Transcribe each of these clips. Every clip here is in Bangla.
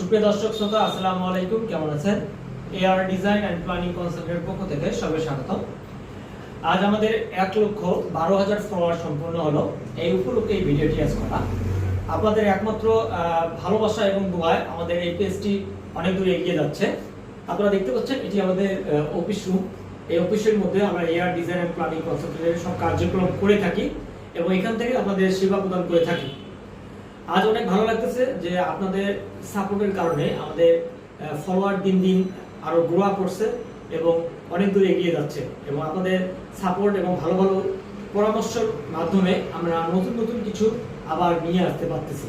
সুপ্রিয় দর্শক, শ্রোতা, আসসালামু আলাইকুম। কেমন আছেন? এআর ডিজাইন অ্যান্ড প্ল্যানিং পক্ষ থেকে স্বাগত আজ আমাদের এক লক্ষ বারো হাজার ফলোয়ার সম্পূর্ণ হলো। এই উপলক্ষে এই ভিডিওটি আজ করা। আপনাদের একমাত্র ভালোবাসা এবং দোয়ায় আমাদের এই পেজটি অনেক দূরে এগিয়ে যাচ্ছে। আপনারা দেখতে পাচ্ছেন, এটি আমাদের অফিস রুম এই অফিসের মধ্যে আমরা এআর ডিজাইন অ্যান্ড প্ল্যানিং কনসালটেন্টের সব কার্যক্রম করে থাকি এবং এখান থেকে আপনাদের সেবা প্রদান করে থাকি। আজ অনেক ভালো লাগতেছে যে আপনাদের সাপোর্টের কারণে আমাদের ফলোয়ার দিন দিন আরও গ্রো আপ করছে এবং অনেক দূর এগিয়ে যাচ্ছে এবং আপনাদের সাপোর্ট এবং ভালো ভালো পরামর্শের মাধ্যমে আমরা নতুন নতুন কিছু আবার নিয়ে আসতে পারতেছি।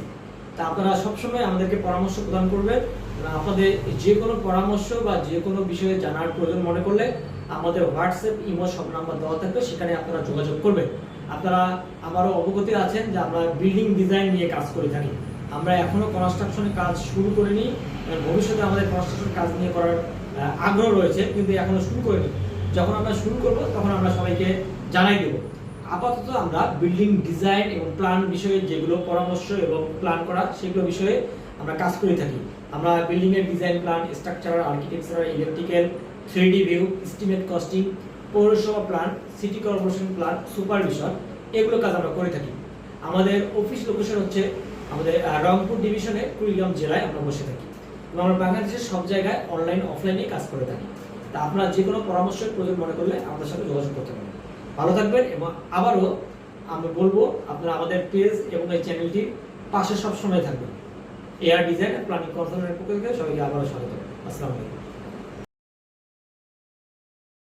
তা আপনারা সবসময় আমাদেরকে পরামর্শ প্রদান করবেন। আপনাদের যে কোনো পরামর্শ বা যে কোনো বিষয়ে জানার প্রয়োজন মনে করলে আমাদের হোয়াটসঅ্যাপ, ইমো সব নাম্বার দেওয়া থাকবে, সেখানে আপনারা যোগাযোগ করবেন। আপনারা আমারও অবগতি আছেন যে আমরা বিল্ডিং ডিজাইন নিয়ে কাজ করে থাকি। আমরা এখনও কনস্ট্রাকশনের কাজ শুরু করিনি ভবিষ্যতে আমাদের কনস্ট্রাকশন কাজ নিয়ে করার আগ্রহ রয়েছে, কিন্তু এখনও শুরু করিনি। যখন আমরা শুরু করব, তখন আমরা সবাইকে জানাই দেব। আপাতত আমরা বিল্ডিং ডিজাইন এবং প্ল্যান বিষয়ে যেগুলো পরামর্শ এবং প্ল্যান করা, সেগুলো বিষয়ে আমরা কাজ করে থাকি। আমরা বিল্ডিং এর design plan structure architecture electrical three D view estimate costing পৌরসভা plan city corporation plan supervision এগুলো কাজ আমরা করে থাকি। আমাদের অফিস লোকেশন হচ্ছে আমাদের রংপুর ডিভিশনে কুড়িগ্রাম জেলায় আমরা বসে থাকি। এবং আমরা বাংলাদেশের সব জায়গায় অনলাইন অফলাইনে কাজ করে থাকি। তা আপনারা যে কোনো পরামর্শের প্রয়োজন মনে করলে আমাদের সাথে যোগাযোগ করতে পারেন। ভালো থাকবেন এবং আবারও আমি বলব, আপনারা আমাদের পেজ এবং এই চ্যানেলটির পাশে সবসময় থাকবেন। এআর ডিজাইন প্ল্যানিং কনসালটেন্টের পক্ষ থেকে সবাইকে আবারও স্বাগত। আসসালামু আলাইকুম।